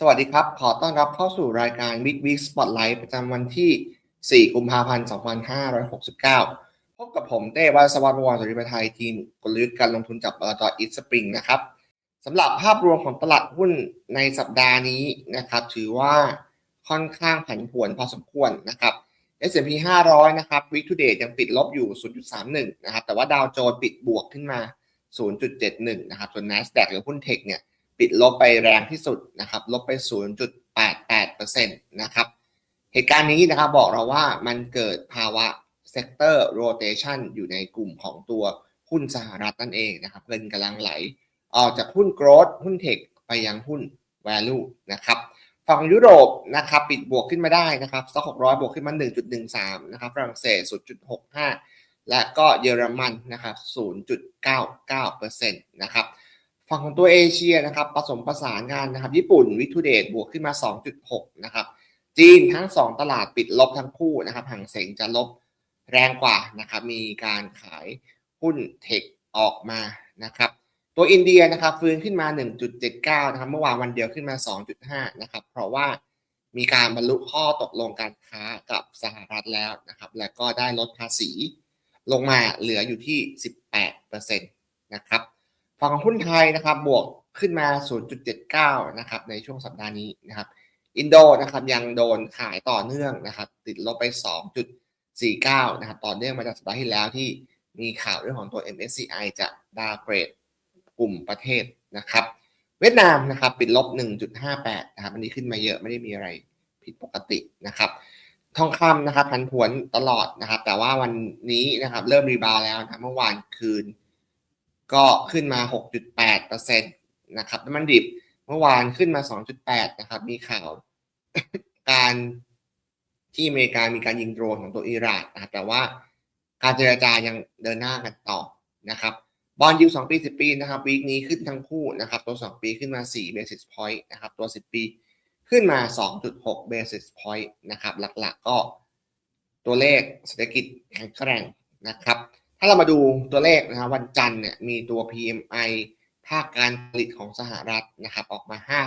สวัสดีครับ ขอต้อนรับเข้าสู่รายการ Big Week Spotlight ประจำวันที่ 4 กุมภาพันธ์ 2569 พบกับผมเต้วาสวัสดิ์วรสุริปไทยทีมกลยุทธ์การลงทุนจับบลจอิสปริงนะครับสำหรับภาพรวมของตลาดหุ้นในสัปดาห์นี้นะครับ ถือว่าค่อนข้างผันผวนพอสมควรนะครับ S&P 500 นะครับ Week to Date ยังปิดลบอยู่ 0.31 นะครับ แต่ว่าดาวโจนส์ปิดบวกขึ้นมา 0.71 นะครับ ส่วน NASDAQ หรือหุ้นเทคเนี่ย ปิดลบไปแรงที่สุดนะครับ ลบไป 0.88%นะครับ เหตุการณ์นี้นะครับบอกเราว่ามันเกิดภาวะ sector rotation อยู่ในกลุ่มของตัวหุ้นสหรัฐนั่นเองนะครับ เงินกำลังไหล ออกจากหุ้น growth หุ้นเทคไปยังหุ้น value นะครับฝั่งยุโรปนะครับปิดบวกขึ้นมาได้นะครับสต็อก600บวกขึ้นมา 1.13 นะครับฝรั่งเศส 0.65 และก็เยอรมันนะครับ 0.99%นะครับ ฝั่งของตัวเอเชียนะครับผสมผสานกันนะครับ ญี่ปุ่นวิทูเดตบวกขึ้นมา 2.6 นะครับ จีนทั้ง 2 ตลาดปิดลบทั้งคู่นะครับห่างเสงจะลบแรงกว่านะครับ มีการขายหุ้นเทคออกมานะครับ ตัวอินเดียนะครับฟื้นขึ้นมา 1.79 นะครับ เมื่อวานวันเดียวขึ้นมา 2.5 นะครับ เพราะว่ามีการบรรลุข้อตกลงการค้ากับสหรัฐแล้วนะครับ และก็ได้ลดภาษีลงมาเหลืออยู่ที่ 18%นะครับ ฝั่งหุ้นไทยนะครับบวกขึ้นมา 0.79 นะครับในช่วงสัปดาห์นี้นะครับอินโดนะครับยังโดนขายต่อเนื่องนะครับติดลบไป 2.49 นะครับต่อเนื่องมาจากสัปดาห์ที่แล้วที่มีข่าวเรื่องของตัว MSCI จะดาวเกรดกลุ่มประเทศนะครับ เวียดนามนะครับปิดลบ 1.58 นะครับอันนี้ขึ้นมาเยอะไม่ได้มีอะไรผิดปกตินะครับทองคำนะครับพันผวนตลอดนะครับ แต่ว่าวันนี้นะครับเริ่มรีบาวแล้วนะเมื่อวานคืน ก็ขึ้นมา 6.8%นะครับน้ำมันดิบเมื่อวานขึ้นมา 2.8 นะครับ มีข่าวการที่อเมริกามีการยิงโดรนของตัวอิหร่านนะครับแต่ว่าการเจรจายังเดินหน้ากันต่อนะครับบอลยู2ปี10ปีนะครับวีคนี้ขึ้นทั้งคู่นะครับตัว 2 ปีขึ้นมา4 basis point นะครับตัว 10 ปีขึ้นมา 2.6 basis point นะครับหลักๆก็ตัวเลขเศรษฐกิจแข็งแกร่งนะครับ ถ้าเรามาดูตัวเลขนะครับวันจันทร์เนี่ยมีตัว PMI ภาคการผลิตของสหรัฐนะครับออกมา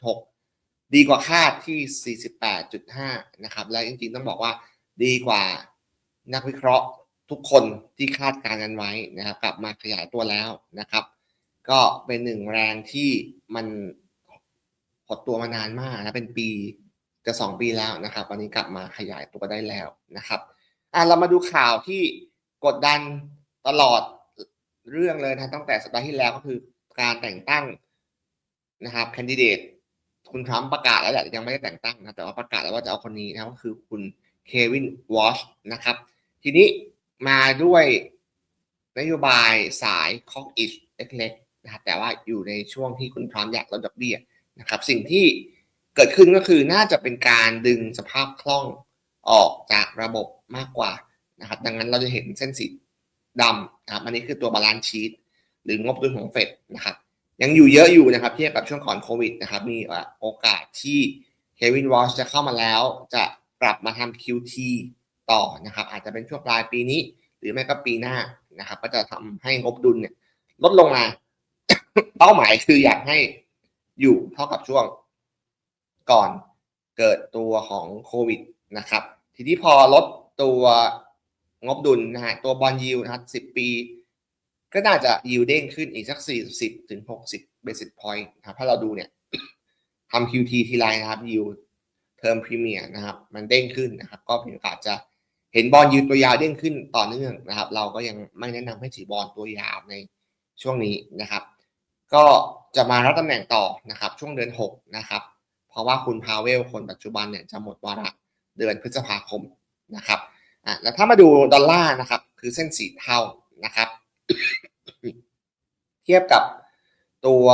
52.6 ดีกว่าคาดที่ 48.5 นะครับ และจริงๆต้องบอกว่าดีกว่านักวิเคราะห์ทุกคนที่คาดการณ์กันไว้นะครับ กลับมาขยายตัวแล้วนะครับ ก็เป็นหนึ่งแรงที่มันหดตัวมานานมากนะเป็นปีจะสองปีแล้วนะครับวันนี้กลับมาขยายตัวได้แล้วนะครับอะเรามาดูข่าวที่ กดดันตลอดเรื่องเลยนะตั้งแต่สัปดาห์ที่แล้วก็คือการแต่งตั้งนะครับแคนดิเดตคุณทรัมป์ประกาศแล้วแหละยังไม่ได้แต่งตั้งนะแต่ว่าประกาศแล้วว่าจะเอาคนนี้นะก็คือคุณเควินวอชนะครับ ทีนี้มาด้วยนโยบายสายคอกอิชเล็กๆนะครับแต่ว่าอยู่ในช่วงที่คุณทรัมป์อยากลดดอกเบี้ยนะครับ สิ่งที่เกิดขึ้นก็คือน่าจะเป็นการดึงสภาพคล่องออกจากระบบมากกว่า นะครับดังนั้นเราจะเห็นเส้นสีดำนะครับอันนี้คือตัวบาลานซ์ชีตหรืองบดุลของเฟดนะครับยังอยู่เยอะอยู่นะครับเทียบกับช่วงก่อนโควิดนะครับมีโอกาสที่เควินวอชจะเข้ามาแล้ว จะกลับมาทำ QT ต่อนะครับอาจจะเป็นช่วงปลายปีนี้ หรือไม่ก็ปีหน้านะครับก็จะทำให้งบดุลเนี่ยลดลงมา เป้าหมายคืออยากให้อยู่เท่ากับช่วงก่อนเกิดตัวของโควิดนะครับ ทีนี้พอลดตัว งบดุลนะฮะตัวบอลยิวนะครับ10ปี ก็น่าจะยิวเด้งขึ้นอีกสัก40ถึง60 basis point นะครับถ้าเราดูเนี่ยทำ QT ทีไรนะครับยิวเทอมพรีเมียร์นะครับ มันเด้งขึ้นนะครับ ก็มีโอกาสจะเห็นบอลยิวตัวยาวเด้งขึ้นต่อเนื่องนะครับ เราก็ยังไม่แนะนำให้ถือบอลตัวยาวในช่วงนี้นะครับ ก็จะมารับตำแหน่งต่อนะครับ ช่วงเดือน6นะครับ เพราะว่าคุณพาเวลคนปัจจุบันเนี่ยจะหมดวาระเดือนพฤษภาคมนะครับ อะแล้วถ้ามาดูดอลลาร์นะครับ คือเส้นสีเทานะครับ เทียบกับตัว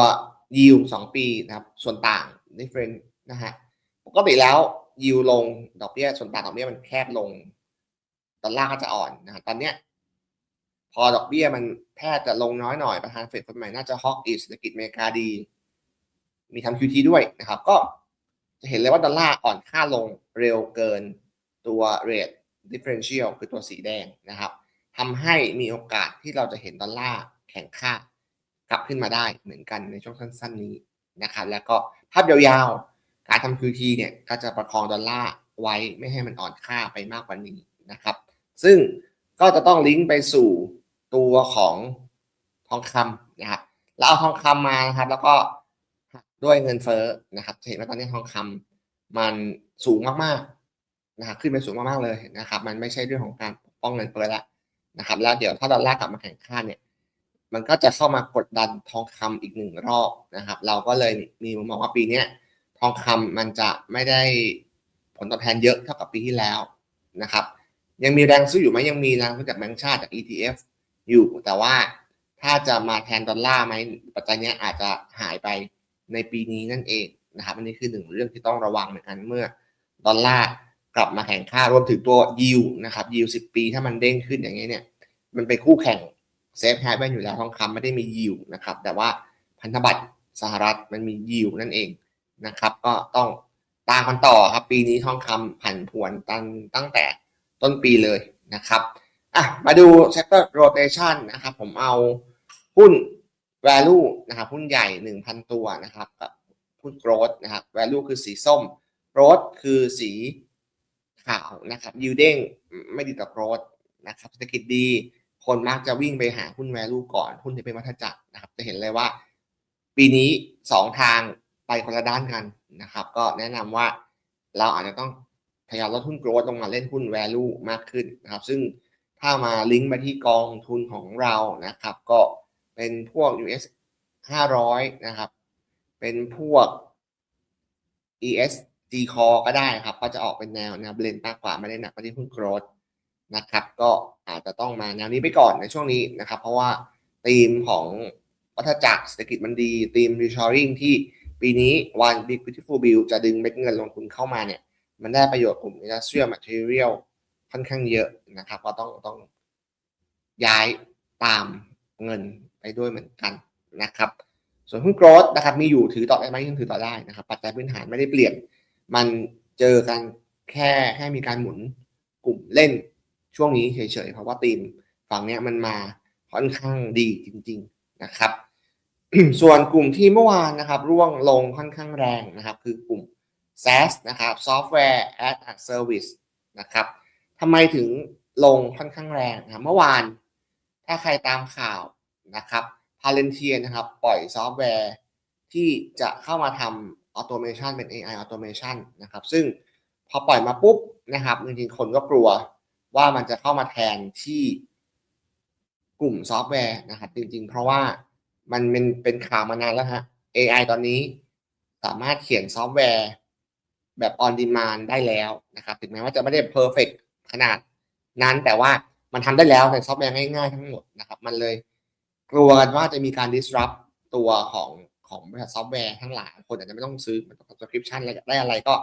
ยิวสองปีนะครับ ส่วนต่าง different นะฮะปกติแล้วยิวลงดอกเบี้ยส่วนต่างดอกเบี้ยมันแคบลงดอลลาร์ก็จะอ่อนนะตอนเนี้ยพอดอกเบี้ยมันแทบจะลงน้อยหน่อยประธานเฟดคนใหม่น่าจะฮอกอีเศรษฐกิจอเมริกาดี มีทำ QT ด้วยนะครับ ก็จะเห็นเลยว่าดอลลาร์อ่อนค่าลงเร็วเกินตัวเรท differential คือตัวสีแดงนะครับทำให้มีโอกาสที่เราจะเห็นดอลลาร์แข็งค่ากลับขึ้นมาได้เหมือนกันในช่วงสั้น ๆ นี้นะครับแล้วก็ภาพยาวๆ การทำ QT เนี่ยก็จะประคองดอลลาร์ไว้ไม่ให้มันอ่อนค่าไปมากกว่านี้นะครับ ซึ่งก็จะต้องลิงก์ไปสู่ตัวของทองคำนะครับเราเอาทองคำมานะครับ แล้วก็ด้วยเงินเฟ้อนะครับเห็นว่าตอนนี้ทองคำมันสูงมากๆ นะครับขึ้นไปสูงมากๆเลยนะครับมันไม่ใช่เรื่องของการป้องเงินเฟ้อแล้วนะครับแล้วเดี๋ยวถ้าดอลลาร์กลับมาแข็งค่าเนี่ยมันก็จะเข้ามากดดันทองคำอีกหนึ่งรอบนะครับ เราก็เลยมีมุมมองว่าปีนี้ทองคำมันจะไม่ได้ผลตอบแทนเยอะเท่ากับปีที่แล้วนะครับ ยังมีแรงซื้ออยู่ไหมยังมีแรงซื้อจากแบงก์ชาติจาก ETF อยู่ แต่ว่าถ้าจะมาแทนดอลลาร์ไหมปัจจัยนี้อาจจะหายไปในปีนี้นั่นเองนะครับอันนี้คือหนึ่งเรื่องที่ต้องระวังเหมือนกันเมื่อดอลลาร์ กลับมาแข่งค่ารวมถึงตัวยิวนะครับยิวสิบปีถ้ามันเด้งขึ้นอย่างนี้เนี่ยมันไปคู่แข่งเซฟแฮปเป็นอยู่แล้วทองคำไม่ได้มียิวนะครับแต่ว่าพันธบัตรสหรัฐมันมียิวนั่นเองนะครับก็ต้องตามกันต่อครับปีนี้ทองคำผันผวนตั้งตั้งแต่ต้นปีเลยนะครับอะมาดู sector rotation นะครับผมเอาหุ้น value นะครับหุ้นใหญ่ 1,000 ตัวนะครับกับหุ้น growth นะครับ value คือสีส้ม growth คือสี ข่าวนะครับ yielding ไม่ดีต่อ growth นะครับเศรษฐกิจดีคนมักจะวิ่งไปหาหุ้น value ก่อนหุ้นที่เป็นวัฏจักรนะครับ จะเห็นเลยว่า ปีนี้ 2 ทางไปคนละด้านกันนะครับ ก็แนะนำว่าเราอาจจะต้องพยายามลดหุ้น growth ลงมาเล่นหุ้น value มากขึ้นนะครับ ซึ่งถ้ามาลิงก์ไปที่กองทุนของเรานะครับ ก็เป็นพวก US 500 นะครับ เป็นพวก ES ESG Core ก็ได้ครับ ก็จะออกเป็นแนวแนวเบลนมากกว่าไม่ได้หนักไปที่หุ้น growth นะครับ ก็อาจจะต้องมาแนวนี้ไปก่อนในช่วงนี้นะครับ เพราะว่าธีมของวัฏจักรเศรษฐกิจมันดีธีม reshoring ที่ปีนี้ one big beautiful bill จะดึงเม็ดเงินลงทุนเข้ามาเนี่ย มันได้ประโยชน์กลุ่ม industrial material ค่อนข้างเยอะนะครับ ก็ต้องต้องย้ายตามเงินไปด้วยเหมือนกันนะครับ ส่วนหุ้นโกรดนะครับมีอยู่ถือต่อได้ไหมยังถือต่อได้นะครับ ปัจจัยพื้นฐานไม่ได้เปลี่ยน มันเจอกันแค่แค่มีการหมุนกลุ่มเล่นช่วงนี้เฉยๆเพราะว่าตีมฝั่งเนี้ยมันมาค่อนข้างดีจริง ๆนะครับ ส่วนกลุ่มที่เมื่อวานนะครับร่วงลงค่อนข้างแรงนะครับ คือกลุ่ม SaaS นะครับ Software as a Service นะครับทำไมถึงลงค่อนข้างแรงนะเมื่อวาน ถ้าใครตามข่าวนะครับ Palantir นะครับ ปล่อยซอฟต์แวร์ที่จะเข้ามาทำ automation เป็น AI automation นะครับ ซึ่งพอปล่อยมาปุ๊บนะครับจริงๆคนก็กลัวว่ามันจะเข้ามาแทนที่กลุ่มซอฟต์แวร์นะครับ จริงๆ เพราะว่ามันเป็นเป็นข่าวมานานแล้วฮะ AI ตอนนี้สามารถเขียนซอฟต์แวร์แบบ on demand ได้แล้วนะครับ ถึงแม้ว่าจะไม่ได้ perfect ขนาดนั้นแต่ว่ามันทำได้แล้วในซอฟต์แวร์ง่ายๆทั้งหมดนะครับ มันเลยกลัวกันว่าจะมีการ disrupt ตัวของ ของบริษัทซอฟต์แวร์ทั้งหลายคนอาจจะไม่ต้องซื้อมันต้อง subscription อะไรได้อะไรก็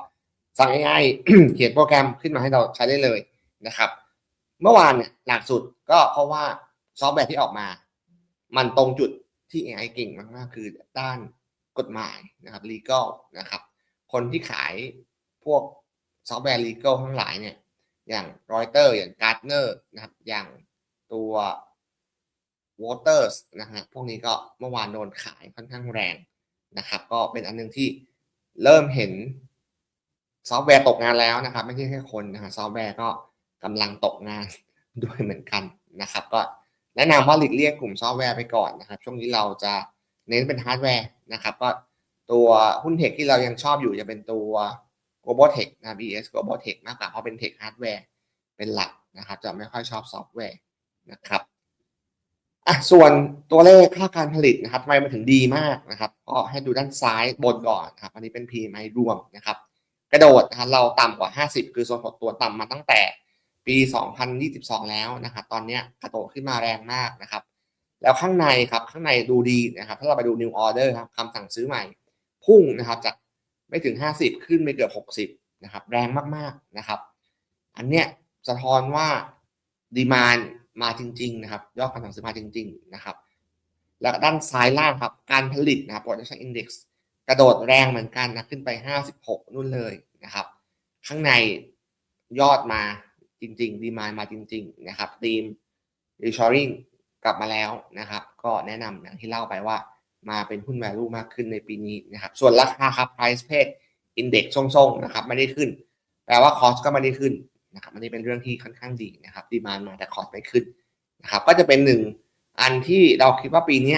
สั่งง่ายๆเขียนโปรแกรมขึ้นมาให้เราใช้ได้เลยนะครับ เมื่อวานเนี่ยหลักสุดก็เพราะว่าซอฟต์แวร์ที่ออกมา มันตรงจุดที่ AI เก่งมากๆคือด้านกฎหมายนะครับ legal นะครับ คนที่ขายพวกซอฟต์แวร์ legal ทั้งหลายเนี่ยอย่างรอยเตอร์อย่างการ์ดเนอร์นะครับ อย่างตัว Waters นะฮะพวกนี้ก็เมื่อวานโดนขายค่อนข้างแรงนะครับ ก็เป็นอันนึงที่เริ่มเห็นซอฟต์แวร์ตกงานแล้วนะครับ ไม่ใช่แค่คนนะฮะซอฟต์แวร์ก็กำลังตกงานด้วยเหมือนกันนะครับ ก็แนะนำว่าหลีกเลี่ยงกลุ่มซอฟต์แวร์ไปก่อนนะครับ ช่วงนี้เราจะเน้นเป็นฮาร์ดแวร์นะครับ ก็ตัวหุ้นเทคที่เรายังชอบอยู่จะเป็นตัว global tech นะ BS global tech มากกว่าเพราะเป็นเทคฮาร์ดแวร์เป็นหลักนะครับ จะไม่ค่อยชอบซอฟต์แวร์นะครับ อะส่วนตัวเลขค่าการผลิตนะครับทำไมมันถึงดีมากนะครับ ก็ให้ดูด้านซ้ายบนก่อนครับ อันนี้เป็น PMI รวมนะครับ กระโดดนะครับเราต่ำกว่า 50 คือโซนหดตัวต่ำมาตั้งแต่ปี 2022 แล้วนะครับ ตอนนี้กระโดดขึ้นมาแรงมากนะครับ แล้วข้างในครับข้างในดูดีนะครับ ถ้าเราไปดู new order ครับคำสั่งซื้อใหม่ พุ่งนะครับจากไม่ถึง 50 ขึ้นไปเกือบ 60 นะครับ แรงมากๆนะครับ อันเนี้ยสะท้อนว่าดีมาน มาจริงๆนะครับยอดการสั่งซื้อมาจริง ๆ นะครับ แล้วด้านซ้ายล่างครับ การผลิตนะครับ production index กระโดดแรงเหมือนกันนะขึ้นไป 56 นู่นเลยนะครับ ข้างในยอดมาจริง ๆ ดีมานมาจริง ๆ นะครับทีม reshoring กลับมาแล้วนะครับ ก็แนะนำอย่างที่เล่าไปว่ามาเป็นหุ้น value มากขึ้นในปีนี้นะครับ ส่วนราคาครับ price paid อินเด็กซ์ทรงๆนะครับ ไม่ได้ขึ้นแปลว่าคอสก็ไม่ได้ขึ้น นะครับอันนี้เป็นเรื่องที่ค่อนข้างดีนะครับดีมานมาแต่คอไม่ขึ้นนะครับ ก็จะเป็นหนึ่งอันที่เราคิดว่าปีนี้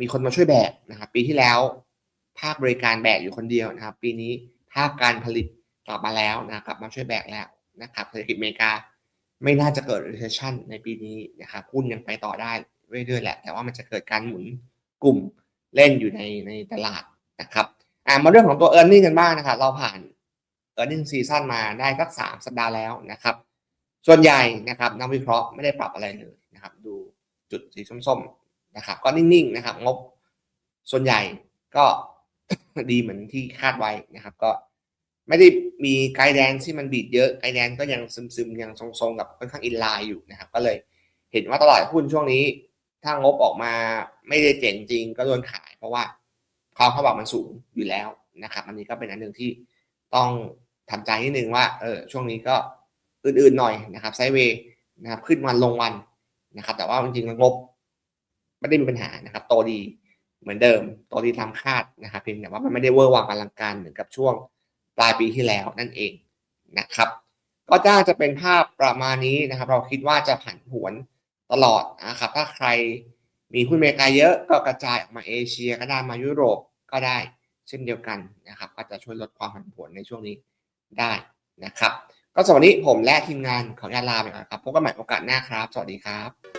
มีคนมาช่วยแบกนะครับ ปีที่แล้ว ภาคบริการแบกอยู่คนเดียวนะครับ ปีนี้ภาคการผลิตกลับมาแล้วนะครับกลับมาช่วยแบกแล้วนะครับเศรษฐกิจอเมริกาไม่น่าจะเกิด recession ในปีนี้นะครับหุ้นยังไปต่อได้เรื่อยๆแหละ แต่ว่ามันจะเกิดการหมุนกลุ่มเล่นอยู่ในในตลาดนะครับอ่ามาเรื่องของตัว e a r n i n g กันบ้างนะครับ เราผ่าน e a r n i n g season มาได้สักสามสัปดาห์แล้วนะครับ ส่วนใหญ่นะครับนักวิเคราะห์ไม่ได้ปรับอะไรเลยนะครับ ดูจุดสีส้มๆนะครับ ก็นิ่งๆนะครับ งบส่วนใหญ่ก็ดีเหมือนที่คาดไว้นะครับ ก็ไม่ได้มีไกด์แดนที่มันบีดเยอะไกด์แดนก็ยังซึมๆ ยังทรงๆ กับค่อนข้างอินไลน์อยู่นะครับ ก็เลยเห็นว่าตลาดหุ้นช่วงนี้ ถ้างบออกมาไม่ได้เจ๋งจริงก็โดนขาย เพราะว่าความคาดหวังมันสูงอยู่แล้วนะครับ อันนี้ก็เป็นอันหนึ่งที่ต้อง ทำใจนิดนึงว่าเออช่วงนี้ก็อื่นๆหน่อยนะครับไซเวย์นะครับขึ้นวันลงวันนะครับ แต่ว่าจริงๆงบไม่ได้มีปัญหานะครับ โตดีเหมือนเดิม โตดีตามคาดนะครับเพียงแต่ว่ามันไม่ได้เวอร์วังอลังการเหมือนกับช่วงปลายปีที่แล้วนั่นเองนะครับ ก็น่าจะเป็นภาพประมาณนี้นะครับ เราคิดว่าจะผันผวนตลอดนะครับ ถ้าใครมีหุ้นอเมริกาเยอะก็กระจายออกมาเอเชียก็ได้มายุโรปก็ได้เช่นเดียวกันนะครับ ก็จะช่วยลดความผันผวนในช่วงนี้ ได้นะครับ ก็สำหรับวันนี้ผมและทีมงานขออนุญาตลาไปก่อนครับพบกันใหม่โอกาสหน้าครับ สวัสดีครับ